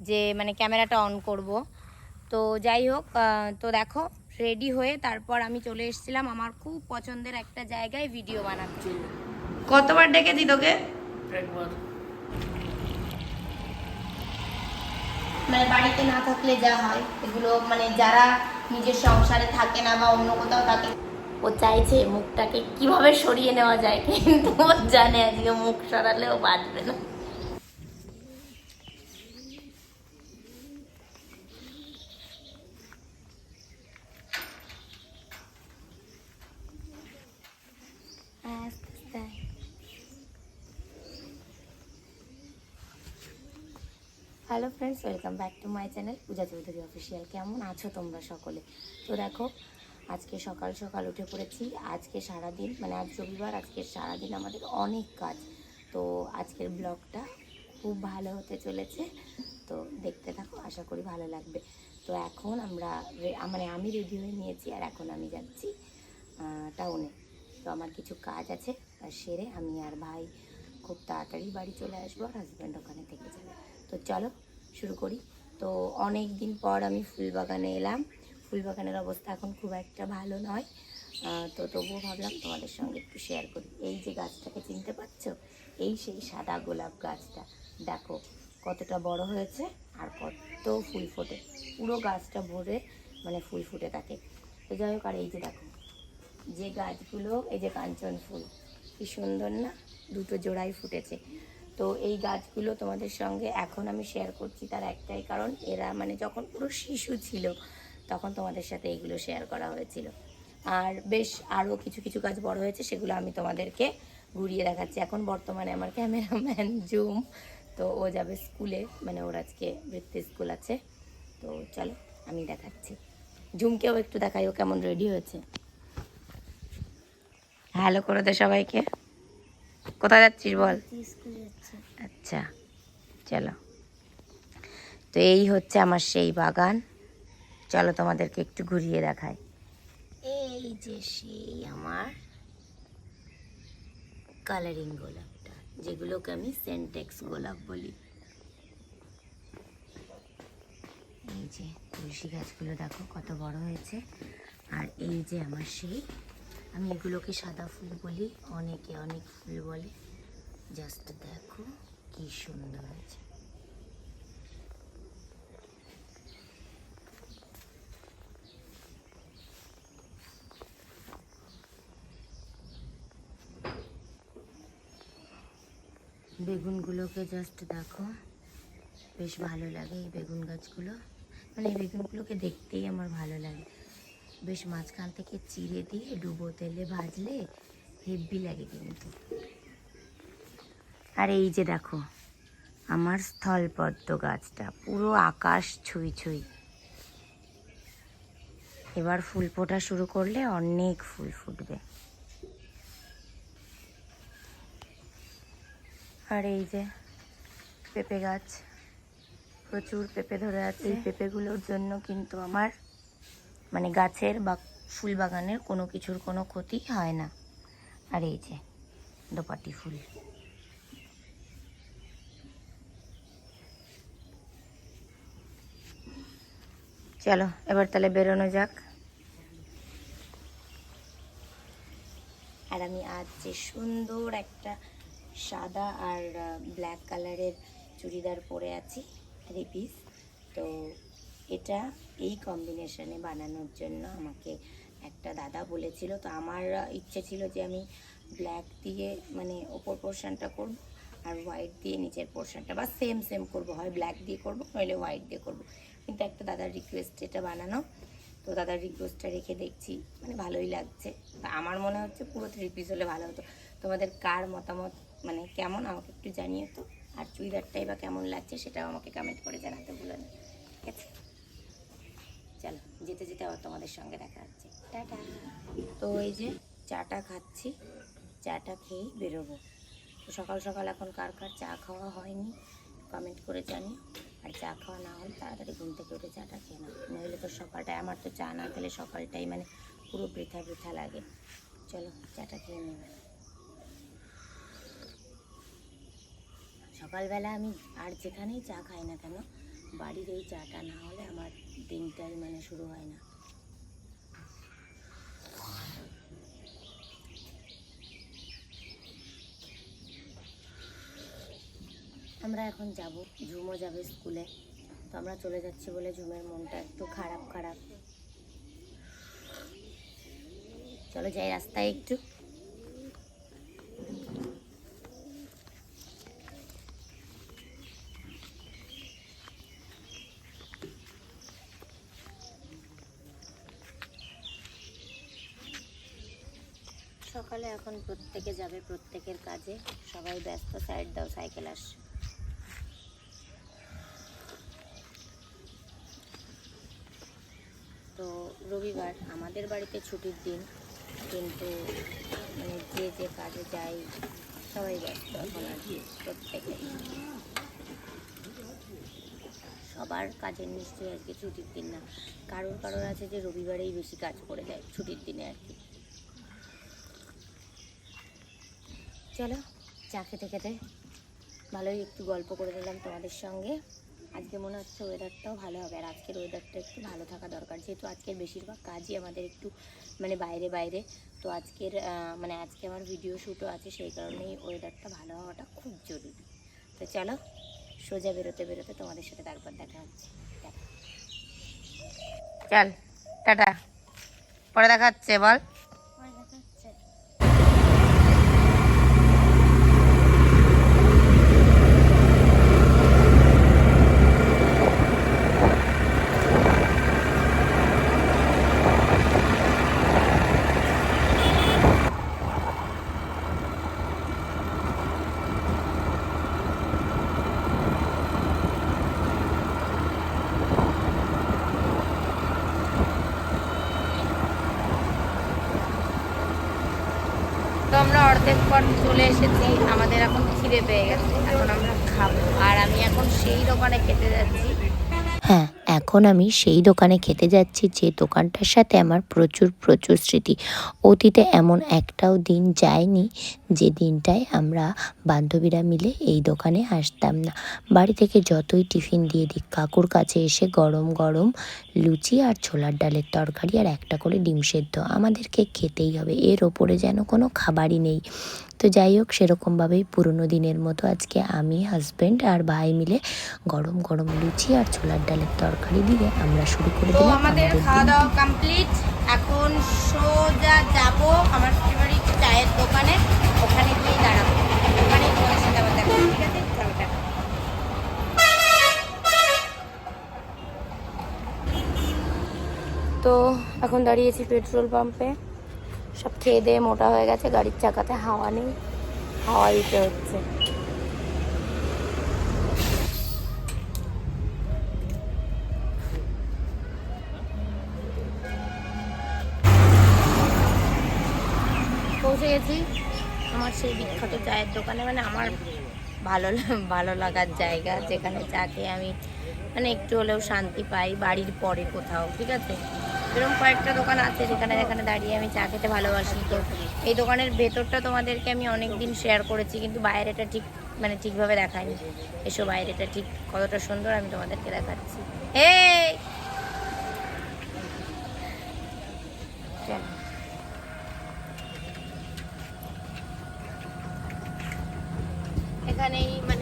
যে মানে ক্যামেরাটা অন করব। তো যাই হোক তো দেখো রেডি হয়ে তারপর আমি চলে এসেছিলাম আমার খুব পছন্দের একটা জায়গায় ভিডিও জন্য কতবার ডেকেছি তোকে? একবার। মানে বাড়িতে না থাকলে যা হয় এগুলো মানে যারা নিজের সংসারে থাকে না বা অন্য কোথাও থাকে ও চাইছে মুখটাকে কীভাবে সরিয়ে নেওয়া যায় কিন্তু ও জানে আজকে মুখ সরালেও বাঁচবে না আস্তে আস্তে আয়। Hello friends welcome back to my channel Puja Chowdhury official কেমন আছো তোমরা সকলে? তো দেখো, আজকে সকাল সকাল উঠে পড়েছি। আজকে সারাদিন মানে আজ রবিবার, আজকে সারাদিন আমাদের অনেক কাজ। তো আজকের ব্লগটা খুব ভালো হতে চলেছে। তো দেখতে থাকো, আশা করি ভালো লাগবে। তো এখন আমরা মানে আমি রেডি হয়ে নিয়েছি, আর এখন আমি যাচ্ছি টাউনে তো আমার কিছু কাজ আছে, আর সেরে আমি আর ভাই খুব তাড়াতাড়ি বাড়ি চলে আসব আর হাজব্যান্ড ওখানে থেকে যাবে। তো চলো, শুরু করি। তো অনেক দিন পর আমি ফুলবাগানে এলাম। ফুলবাগানের অবস্থা এখন খুব একটা ভালো নয়। তো তবুও ভাবলাম তোমাদের সঙ্গে একটু শেয়ার করি। এই যে গাছটাকে চিনতে পারছ? এই সেই সাদা গোলাপ গাছটা। দেখো, কতটা বড় হয়েছে আর কত ফুল ফোটে। পুরো গাছটা ভরে মানে ফুল ফুটে থাকে। তো যাই হোক, আর এই যে দেখো, যে গাছগুলো, এই যে কাঞ্চন ফুল, কি সুন্দর না? দুটো জোড়াই ফুটেছে। তো এই গাছগুলো তোমাদের সঙ্গে এখন আমি শেয়ার করছি তার একটাই কারণ, এরা মানে যখন পুরো শিশু ছিল, তখন তোমাদের সাথে এইগুলো শেয়ার করা হয়েছিল। আর বেশ আরও কিছু কিছু গাছ বড় হয়েছে, সেগুলো আমি তোমাদেরকে ঘুরিয়ে দেখাচ্ছি। এখন বর্তমানে আমার ক্যামেরাম্যান জুম, তো ও যাবে স্কুলে মানে ওর আজকে বৃত্তি স্কুল আছে। তো চলো, আমি দেখাচ্ছি। জুমকেও একটু দেখাই, ও কেমন রেডি হয়েছে। হ্যালো করে দে সবাইকে। কোথায় যাচ্ছিস বল? আচ্ছা চলো। তো এই হচ্ছে আমার সেই বাগান। চলো তোমাদেরকে একটু ঘুরিয়ে দেখাই। এই যে সেই আমার কালারিং গোলাপটা যেগুলোকে আমি সেন্টেক্স গোলাপ বলি। এই যে তুলসী গাছগুলো দেখো কত বড় হয়েছে। আর এই যে আমার সেই আমি এগুলোকে সাদা ফুল বলি, অনেকে অনেক ফুল বলে। জাস্ট দেখো কি সুন্দর হয়েছে। বেগুনগুলোকে জাস্ট দেখো, বেশ ভালো লাগে এই বেগুন গাছগুলো। মানে এই বেগুনগুলোকে দেখতেই আমার ভালো লাগে। বেশ মাঝখান থেকে চিড়ে দিয়ে ডুবো তেলে ভাজলে হেভি লাগে কিন্তু। আর এই যে দেখো, আমার স্থলপদ্ম গাছটা, পুরো আকাশ ছুঁই ছুঁই। এবার ফুল ফোটা শুরু করলে অনেক ফুল ফুটবে। আর এই যে পেঁপে গাছ, প্রচুর পেঁপে ধরে আছে। এই পেঁপেগুলোর জন্য কিন্তু আমার মানে গাছের বা ফুল বাগানের কোনো কিছুর কোনো ক্ষতি হয় না। আর এই যে, দোপাটি ফুল। চলো, এবার তাহলে বেরোনো যাক। আর আমি আজ যে সুন্দর একটা সাদা আর ব্ল্যাক কালারের চুড়িদার পরে আছি থ্রি পিস তো এটা এই কম্বিনেশনে বানানোর জন্য আমাকে একটা দাদা বলেছিল। তো আমার ইচ্ছে ছিল যে আমি ব্ল্যাক দিয়ে মানে ওপর পোর্শনটা করব আর হোয়াইট দিয়ে নিচের পোর্শনটা বা সেম সেম করব। হয় ব্ল্যাক দিয়ে করব, নইলে হোয়াইট দিয়ে করব। কিন্তু একটা দাদার রিকোয়েস্ট এটা বানানো। তো দাদার রিকোয়েস্টটা রেখে দেখছি মানে ভালোই লাগছে। আমার মনে হচ্ছে পুরো থ্রি পিস হলে ভালো হতো। তোমাদের কার মতামত মানে কেমন, আমাকে একটু জানিয়ে তো। আর চুড়িদারটাই বা কেমন লাগছে সেটাও আমাকে কমেন্ট করে জানাতে ভুলো না। ঠিক আছে? যেতে যেতে আবার তোমাদের সঙ্গে দেখা হচ্ছে। টাটা। তো এই যে চাটা খাচ্ছি, চাটা খেয়েই বেরোবো। তো সকাল সকাল এখন কার কার চা খাওয়া হয়নি কমেন্ট করে জানি। আর চা খাওয়া না হলে তাড়াতাড়ি ঘুম থেকে উঠে চাটা খেয়ে নাও। নইলে তো সকালটায়, আমার তো চা না খেলে সকালটাই মানে পুরো বৃথা বৃথা লাগে। চলো, চাটা খেয়ে নেবে সকালবেলা আমি আর যেখানেই চা খাই না কেন বাড়ির এই চাটা না হলে আমার দিনটাই মানে শুরু হয় না। আমরা এখন যাব ঝুমও যাবে স্কুলে। তো আমরা চলে যাচ্ছি বলে ঝুমের মনটা একটু খারাপ খারাপ। চলো যাই রাস্তায় একটু সকালে এখন প্রত্যেকে যাবে, প্রত্যেকের কাজে। সবাই ব্যস্ত সাইড দাও সাইকেল আস তো রবিবার আমাদের বাড়িতে ছুটির দিন, কিন্তু মানে যে যে কাজে যাই, সবাই ব্যস্ত এখন আর কি প্রত্যেকে। সবার কাজের নিশ্চয়ই আজকে ছুটির দিন না। কারোর কারোর আছে যে রবিবারেই বেশি কাজ করে যায় ছুটির দিনে আর কি। চলো, চা খেতে খেতে। ভালোই একটু গল্প করে নিলাম তোমাদের সঙ্গে। আজকে মনে হচ্ছে ওয়েদারটাও ভালো হবে, আর আজকের ওয়েদারটা একটু ভালো থাকা দরকার, যেহেতু আজকের বেশিরভাগ কাজই আমাদের একটু মানে বাইরে বাইরে। তো আজকের মানে আজকে আমার ভিডিও শ্যুটও আছে, সেই কারণেই ওয়েদারটা ভালো হওয়াটা খুব জরুরি। তো চলো, সোজা বেরোতে বেরোতে তোমাদের সাথে তারপর দেখা হচ্ছে। চল, টাটা। পরে দেখা হচ্ছে, বল তো আমরা অর্ধেক পর চলে এসেছি, আমাদের এখন খিদে পেয়ে গেছে, এখন আমরা খাব। আর আমি এখন সেই দোকানে খেতে যাচ্ছি এখন আমি সেই দোকানে খেতে যাচ্ছি যে দোকানটার সাথে আমার প্রচুর প্রচুর স্মৃতি। অতীতে এমন একটাও দিন যায়নি যে দিনটায় আমরা বান্ধবীরা মিলে এই দোকানে আসতাম না। বাড়ি থেকে যতই টিফিন দিয়ে দিক, কাকুর কাছে এসে গরম গরম লুচি আর ছোলার ডালের তরকারি আর একটা করে ডিম সেদ্ধ। আমাদেরকে খেতেই হবে, এর ওপরে যেন কোনো খাবারই নেই। তো যাই হোক সেরকমভাবেই পুরোনো দিনের মতো আজকে আমি হাজব্যান্ড আর ভাই মিলে গরম গরম লুচি আর ছোলার ডালের তরকারি দিয়ে আমরা শুরু করে দিলাম আমাদের খাওয়া দাওয়া কমপ্লিট এখন সোজা যাব আমার ফেভারিট চায়ের দোকানে। ওখানে গিয়ে দাঁড়াবো। ওখানে ঠিক আছে? তো এখন দাঁড়িয়েছি পেট্রোল পাম্পে। সব খেয়ে দিয়ে মোটা হয়ে গেছে, গাড়ির চাকাতে হাওয়া নেই হাওয়া দিতে হচ্ছে। পৌঁছে গেছি আমার সেই বিখ্যাত চায়ের দোকানে মানে আমার ভালো ভালো লাগার জায়গা, যেখানে চা খেয়ে আমি মানে একটু হলেও শান্তি পাই, বাড়ির পরে কোথাও, ঠিক আছে? এরকম কয়েকটা দোকান আছে যেখানে যেখানে দাঁড়িয়ে আমি চা খেতে ভালোবাসি। তো এই দোকানের ভেতরটা তোমাদেরকে আমি অনেক দিন শেয়ার করেছি, কিন্তু বাইরেটা ঠিক মানে ঠিকভাবে দেখাইনি এসো, বাইরেটা ঠিক কতটা সুন্দর আমি তোমাদেরকে দেখাচ্ছি। চলো এখানেই মানে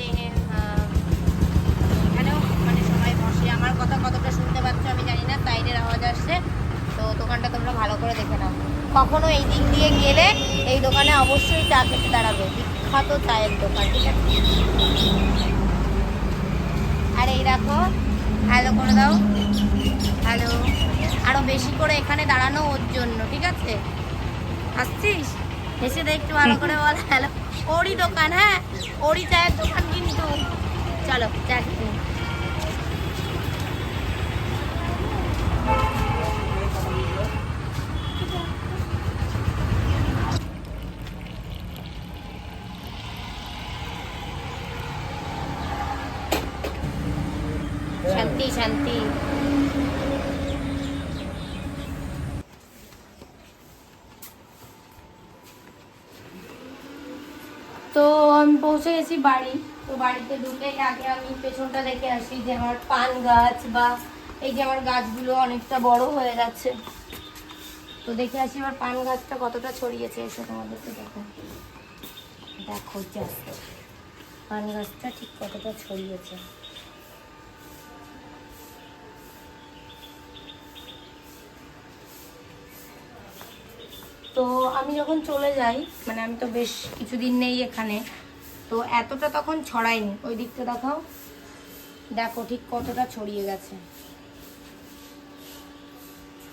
কখনো এই দিক দিয়ে গেলে এই দোকানে অবশ্যই চা খেতে দাঁড়াবে। বিখ্যাত চায়ের দোকান, ঠিক আছে? আর এই দেখো হ্যালো করে দাও। হ্যালো আরও বেশি করে এখানে দাঁড়ানো ওর জন্য, ঠিক আছে? আসছিস? এসে দেখ একটু ভালো করে বল হ্যালো ওরই দোকান হ্যাঁ? ওরই চায়ের দোকান কিন্তু। চলো, চা খেতে নিই। শান্তি শান্তি তো আমি পৌঁছে গেছি বাড়ি। তো বাড়িতে ঢুকেই আগে আমি পেছনটা দেখে আসি যে আমার পান গাছ বা এই যে আমার গাছগুলো অনেকটা বড় হয়ে যাচ্ছে তো দেখে আসি আমার পান গাছটা কতটা ছড়িয়েছে, এসে তোমাদেরকে দেখো। দেখো পান গাছটা ঠিক কতটা ছড়িয়েছে। তো আমি যখন চলে যাই মানে আমি তো বেশ কিছুদিন নেই এখানে তো এতটা তখন ছড়ায়নি। ওই দিকটা দেখাও। দেখো ঠিক কতটা ছড়িয়ে গেছে।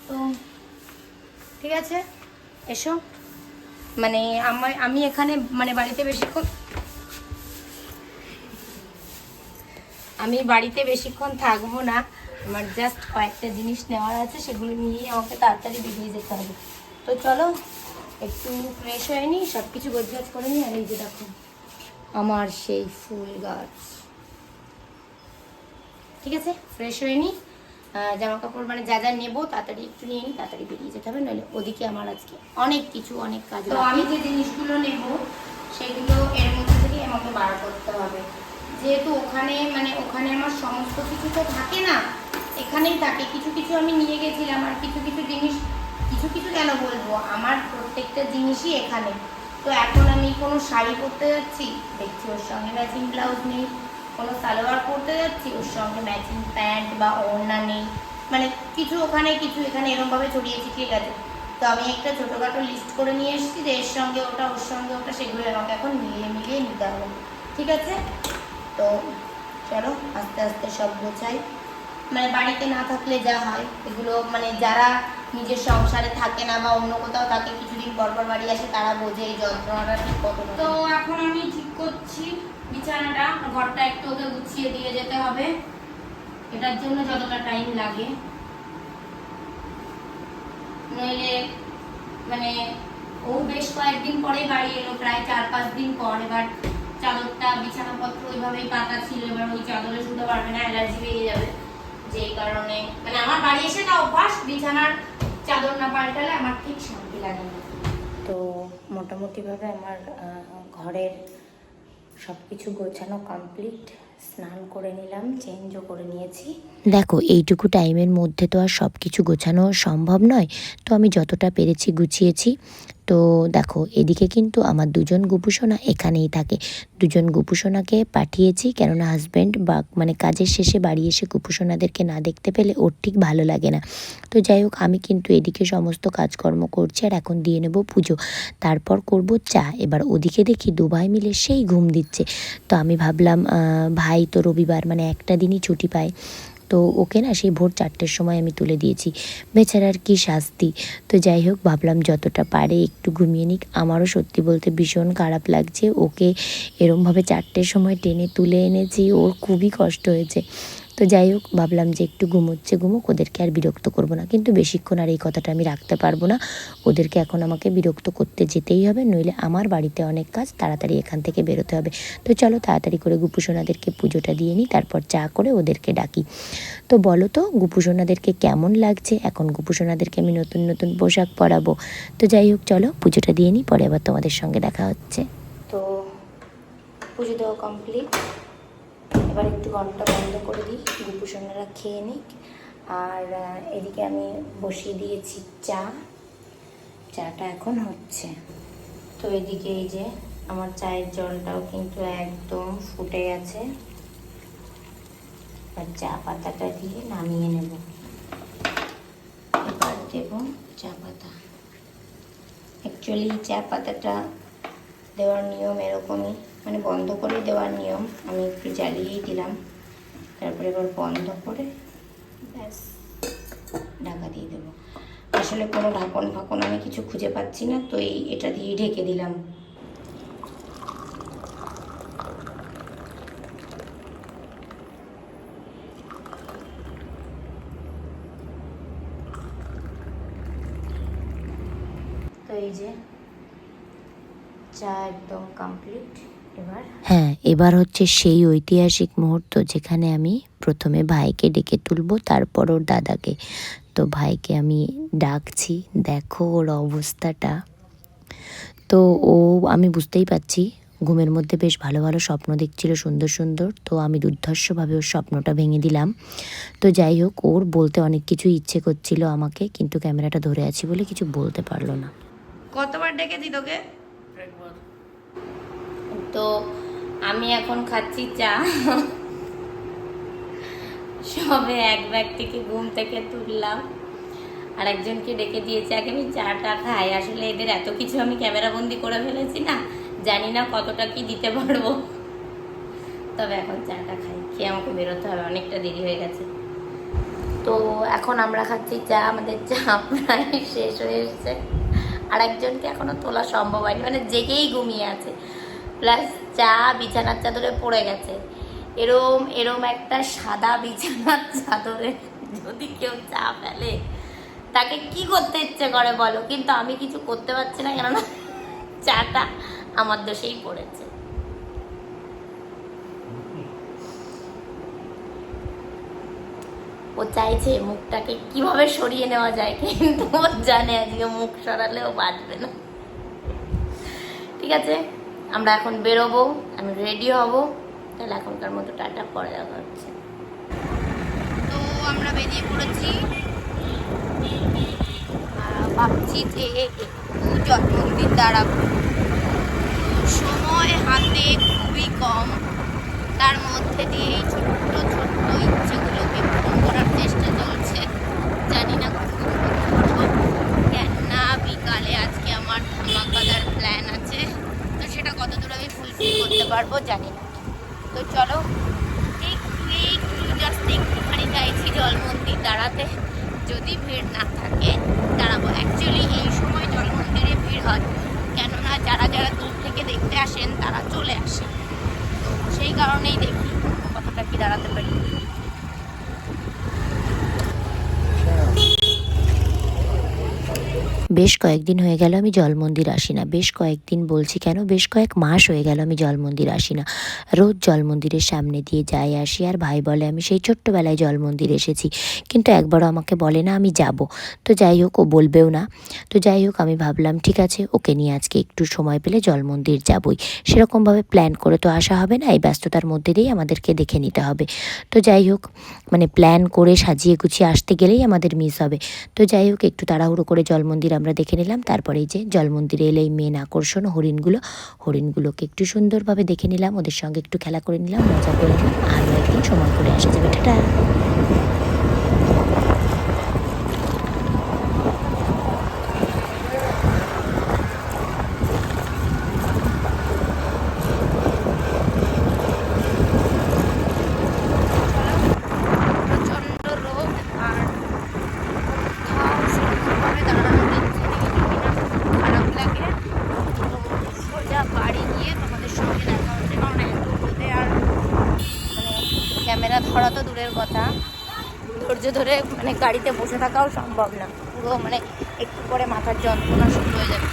তো ঠিক আছে, এসো। মানে আমার, আমি এখানে মানে বাড়িতে বেশিক্ষণ আমি বাড়িতে বেশিক্ষণ থাকব না। আমার জাস্ট কয়েকটা জিনিস নেওয়ার আছে, সেগুলো নিয়ে আমাকে তাড়াতাড়ি বেরিয়ে যেতে হবে। তো চলো, একটু ফ্রেশ হয়ে নিই সব কিছু গোছগাছ করে নিই আর এই যে দেখো। আমার সেই ফুল গাছ। ঠিক আছে? ফ্রেশ হয়ে নিই জামা কাপড় মানে যা যা নেব তাড়াতাড়ি একটু নিয়ে নিই তাড়াতাড়ি বেরিয়ে যেতে হবে নইলে ওদিকে আমার আজকে অনেক কিছু অনেক কাজ তো আমি যে জিনিসগুলো নেব সেগুলো এর মধ্যে থেকে আমাকে বার করতে হবে। যেহেতু ওখানে মানে ওখানে আমার সমস্ত কিছু তো থাকে না এখানেই থাকে। কিছু কিছু আমি নিয়ে গেছিলাম আর কিছু কিছু জিনিস কিছু কিছু কেন বলব? আমার প্রত্যেকটা জিনিসই এখানে। তো এখন আমি কোনো শাড়ি পরতে যাচ্ছি, দেখছি ওর সঙ্গে ম্যাচিং ব্লাউজ নেই, কোনো সালোয়ার পরতে যাচ্ছি, ওর সঙ্গে ম্যাচিং প্যান্ট বা ওড়না নেই মানে কিছু ওখানে, কিছু এখানে এরকমভাবে ছড়িয়েছি ঠিক আছে তো আমি একটা ছোটোখাটো লিস্ট করে নিয়ে এসেছি যে এর সঙ্গে ওটা, ওর সঙ্গে ওটা, সেগুলো আমাকে এখন মিলিয়ে মিলিয়ে নিতে হবে, ঠিক আছে? তো চলো, আস্তে আস্তে সব গোছাই। মানে বাড়িতে না থাকলে যা হয়, এগুলো মানে যারা নিজের সংসারে থাকে না বা অন্য কোথাও থাকে, কিছুদিন পর পর বাড়ি আসে, তারা বোঝে এই যন্ত্রণাটা ঠিক কত তো এখন আমি ঠিক করছি, বিছানাটা, ঘরটা একটু ওকে গুছিয়ে দিয়ে যেতে হবে। এটার জন্য যতটা টাইম লাগে। নইলে মানে ও বেশ কয়েকদিন পরেই বাড়ি এলো, প্রায় চার পাঁচ দিন পর। এবার চাদরটা, বিছানাপত্র ওইভাবেই পাতা ছিল, এবার ওই চাদরে শুতে পারবে না, অ্যালার্জি বেরিয়ে যাবে। যেই কারণে মানে আমার বাড়ি এসে না অভ্যাস বিছানার চাদর না পাল্টালে আমার ঠিক শান্তি লাগে না। তো মোটামুটিভাবে আমার ঘরের সব কিছু গোছানো কমপ্লিট স্নান করে নিলাম চেঞ্জও করে নিয়েছি। দেখো এইটুকু টাইমের মধ্যে তো আর সব কিছু গোছানো সম্ভব নয়। তো আমি যতটা পেরেছি গুছিয়েছি। তো দেখো, এদিকে কিন্তু আমার দুজন গুপুসোনা এখানেই থাকে। দুজন গুপুসোনাকে পাঠিয়েছি কেননা হাজব্যান্ড বা মানে কাজের শেষে বাড়ি এসে গুপুসোনাদেরকে না দেখতে পেলে ওর ঠিক ভালো লাগে না। তো যাই হোক, আমি কিন্তু এদিকে সমস্ত কাজকর্ম করছি আর এখন দিয়ে নেব পুজো। তারপর করব চা। এবার ওদিকে দেখি দু ভাই মিলে সেই ঘুম দিচ্ছে। তো আমি ভাবলাম ভাই তো রবিবার মানে একটা দিনই ছুটি পায়। তো ওকে না সেই ভোর চারটের সময় আমি তুলে দিয়েছি। বেচারার কি শাস্তি? তো যাই হোক, ভাবলাম যতটা পারে একটু ঘুমিয়ে নিক। আমারও সত্যি বলতে ভীষণ খারাপ লাগছে। ওকে এরমভাবে চারটের সময় টেনে তুলে এনেছি। ওর খুবই কষ্ট হয়েছে। তো যাই হোক, ভাবলাম যে একটু ঘুমোচ্ছে ঘুমোক, ওদেরকে আর বিরক্ত করব না। কিন্তু বেশিক্ষণ আর এই কথাটা আমি রাখতে পারব না। ওদেরকে এখন আমাকে বিরক্ত করতে যেতেই হবে, নইলে আমার বাড়িতে অনেক কাজ তাড়াতাড়ি এখান থেকে বেরোতে হবে। তো চলো তাড়াতাড়ি করে গুপুসোনাদেরকে পুজোটা দিয়ে নিই, তারপর চা করে ওদেরকে ডাকি। তো বলো তো গুপুসোনাদেরকে কেমন লাগছে? এখন গুপুসোনাদেরকে আমি নতুন নতুন পোশাক পরাবো। তো যাই হোক, চলো পুজোটা দিয়ে নিই, পরে আবার তোমাদের সঙ্গে দেখা হচ্ছে। তো পুজো দেওয়া কমপ্লিট এবার একটু ঘণ্টা বন্ধ করে দিই গুপুসোনারা খেয়ে নিক। আর এদিকে আমি বসিয়ে দিয়েছি চা। চাটা এখন হচ্ছে। তো এদিকে এই যে আমার চায়ের জলটাও কিন্তু একদম ফুটে গেছে। এবার চা পাতাটা দিয়ে নামিয়ে নেব। এবার দেব চা পাতা। অ্যাকচুয়ালি চা পাতাটা দেওয়ার নিয়ম এরকমই। মানে বন্ধ করে দেওয়ার নিয়ম আমি একটু জ্বালিয়েই দিলাম। তারপরে এবার বন্ধ করে ব্যাস ঢাকা দিয়ে দেবো। আসলে কোনো ঢাকন ফাকন আমি কিছু খুঁজে পাচ্ছি না, তো এই এটা দিয়ে ঢেকে দিলাম। তো এই যে চা একদম কমপ্লিট হ্যাঁ এবার হচ্ছে সেই ঐতিহাসিক মুহূর্ত যেখানে আমি প্রথমে ভাইকে ডেকে তুলবো তারপর ওর দাদাকে। তো ভাইকে আমি ডাকছি দেখো ওর অবস্থাটা। তো ও আমি বুঝতেই পারছি ঘুমের মধ্যে বেশ ভালো ভালো স্বপ্ন দেখছিল সুন্দর সুন্দর। তো আমি দুর্ধর্ষভাবে ওর স্বপ্নটা ভেঙে দিলাম। তো যাই হোক ওর বলতে অনেক কিছু ইচ্ছে করছিল আমাকে কিন্তু ক্যামেরাটা ধরে আছি বলে কিছু বলতে পারল না। কতবার ডেকেছি তোকে? তো আমি এখন খাচ্ছি চা। সবে এক ব্যাগ থেকে ঘুম থেকে তুললাম। আর একজনকে ডেকে দিয়েছে, আগে আমি চাটা খাই। আসলে এদের এত কিছু আমি ক্যামেরা বন্দি করে ফেলেছি না, জানি না কতটা কি দিতে পারব। তবে এখন চাটা খাই। খেয়ে আমাকে বেরোতে হবে, অনেকটা দেরি হয়ে গেছে। তো এখন আমরা খাচ্ছি চা। আমাদের চা প্রায় শেষ হয়ে এসছে। আর একজনকে এখনও তোলা সম্ভব হয়নি। মানে জেগেই ঘুমিয়ে আছে। প্লাস চা বিছানার চাদরে পড়ে গেছে। এরম এরম একটা সাদা বিছানার চাদরে যদি কেউ চা ফেলে, তাকে কি করতে ইচ্ছে করে বলো? কিন্তু আমি কিছু করতে পারছি না কেননা চাটা আমার দোষেই পড়েছে। ও চাইছে মুখটাকে কীভাবে সরিয়ে নেওয়া যায়, কিন্তু ও জানে আজকে মুখ সরালেও বাঁচবে না। ঠিক আছে? আমরা এখন বেরোবো, আমি রেডি হব। তাহলে এখনকার মতো টাটা, পরে দেখা হচ্ছে। তো আমরা বেরিয়ে পড়েছি। ভাবছি যে একটু জন্মদিন দাঁড়াবো। সময় হাতে খুবই কম। তার মধ্যে দিয়ে এই ছোট্ট ছোট্ট ইচ্ছেগুলোকে পূরণ করার চেষ্টা চলছে। জানি না কতদূর করতে পারব কেননা বিকালে আজকে আমার ধামাকাদার প্ল্যান আছে তো সেটা ফুলফিল করতে পারব জানি না। তো চলো একটু একটু জাস্ট একটুখানি চাইছি জল মন্দির দাঁড়াতে। যদি ভিড় না থাকে, দাঁড়াবো। অ্যাকচুয়ালি এই সময় জল মন্দিরে ভিড় হয়। কেননা, যারা যারা দূর থেকে দেখতে আসেন, তারা চলে আসে। তো সেই কারণেই দেখি কতটা কি দাঁড়াতে পারি। বেশ কয়েকদিন হয়ে গেল আমি জল মন্দির আসি না। বেশ কয়েকদিন বলছি কেন? বেশ কয়েক মাস হয়ে গেল আমি জল মন্দির আসি না। রোজ জল মন্দিরের সামনে দিয়ে যাই আসি আর ভাই বলে, আমি সেই ছোট্টবেলায় জল মন্দির এসেছি। কিন্তু একবারও আমাকে বলে না আমি যাব। তো যাই হোক, ও বলবেও না। তো যাই হোক, আমি ভাবলাম, ঠিক আছে, ওকে নিয়ে আজকে একটু সময় পেলে জল মন্দির যাবই। সেরকমভাবে প্ল্যান করে তো আসা হবে না, এই ব্যস্ততার মধ্যে দিয়েই আমাদেরকে দেখে নিতে হবে। তো যাই হোক মানে প্ল্যান করে সাজিয়ে গুছিয়ে আসতে গেলেই আমাদের মিস হবে। তো যাই হোক, একটু তাড়াহুড়ো করে জল মন্দির আমরা দেখে নিলাম। তারপরে যে জল মন্দিরে এলে এই মেন আকর্ষণ হরিণগুলো। হরিণগুলোকে একটু সুন্দরভাবে দেখে নিলাম। ওদের সঙ্গে একটু খেলা করে নিলাম, মজা করে নিলাম। আরও একদিন সময় করে আসা যাবে। টাটা প্রচণ্ড রোদ আর কোথাও সেরকমভাবে দাঁড়ানো দিচ্ছে খারাপ লাগে তো সোজা বাড়ি গিয়ে তোমাদের সঙ্গে দেখা হচ্ছে কারণ এত রোদে আর মানে ক্যামেরা ধরা তো দূরের কথা ধৈর্য ধরে মানে গাড়িতে বসে থাকাও সম্ভব না। পুরো মানে একটু পরে মাথার যন্ত্রণা শুরু হয়ে যাবে।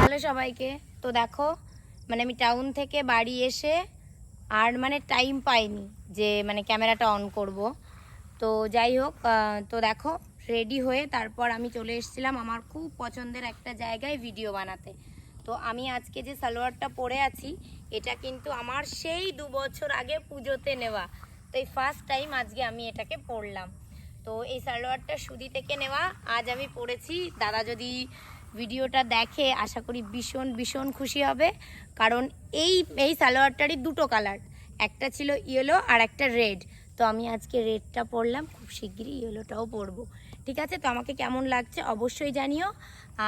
হ্যালো সবাইকে, তো দেখো মানে আমি টাউন থেকে বাড়ি এসে আর মানে টাইম পাইনি যে মানে ক্যামেরাটা অন করব। তো যাই হোক তো দেখো রেডি হয়ে তারপর আমি চলে এসেছিলাম আমার খুব পছন্দের একটা জায়গায় ভিডিও বানাতে। তো আমি আজকে যে সালোয়ারটা পরে আছি, এটা কিন্তু আমার সেই দু বছর আগে পুজোতে নেওয়া। তো এই ফার্স্ট টাইম আজকে আমি এটাকে পরলাম। তো এই সালোয়ারটা সুদি থেকে নেওয়া, আজ আমি পরেছি। দাদা যদি ভিডিওটা দেখে, আশা করি ভীষণ ভীষণ খুশি হবে। কারণ এই এই সালোয়ারটারই দুটো কালার একটা ছিল ইয়েলো আর একটা রেড তো আমি আজকে রেডটা পরলাম। খুব শিগগিরই ইয়েলোটাও পরবো। ঠিক আছে? তো আমাকে কেমন লাগছে অবশ্যই জানিও।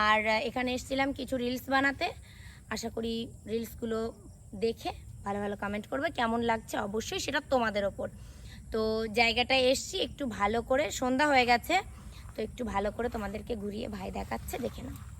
আর এখানে এসেছিলাম কিছু রিলস বানাতে। আশা করি রিলসগুলো দেখে ভালো ভালো কমেন্ট করবে। কেমন লাগছে অবশ্যই সেটা তোমাদের ওপর। তো জায়গাটায় এসছি, একটু ভালো করে সন্ধ্যা হয়ে গেছে, তো একটু ভালো করে তোমাদেরকে ঘুরিয়ে ভাই দেখাচ্ছে, দেখে নাও।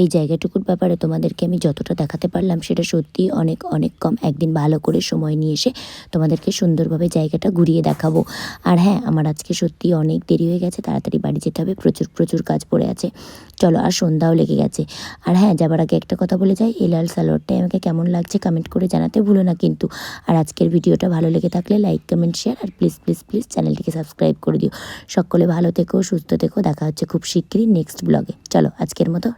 এই জায়গাটুকুর ব্যাপারে তোমাদেরকে আমি যতটা দেখাতে পারলাম সেটা সত্যি অনেক অনেক কম। একদিন ভালো করে সময় নিয়ে এসে তোমাদেরকে সুন্দরভাবে জায়গাটা ঘুরিয়ে দেখাবো। আর হ্যাঁ আমার আজকে সত্যি অনেক দেরি হয়ে গেছে, তাড়াতাড়ি বাড়ি যেতে হবে, প্রচুর প্রচুর কাজ পড়ে আছে। চলো, আর সন্ধ্যাও লেগে গেছে। আর হ্যাঁ যাবার আগে একটা কথা বলে যাই এই লাল সালোয়ারটাই আমাকে কেমন লাগছে কমেন্ট করে জানাতে ভুলো না কিন্তু। আর আজকের ভিডিওটা ভালো লেগে থাকলে লাইক কমেন্ট শেয়ার আর প্লিজ প্লিজ প্লিজ চ্যানেলটিকে সাবস্ক্রাইব করে দিও। সকলে ভালো থেকো, সুস্থ থেকো, দেখা হচ্ছে খুব শিগগিরই নেক্সট ব্লগে চলো, আজকের মতো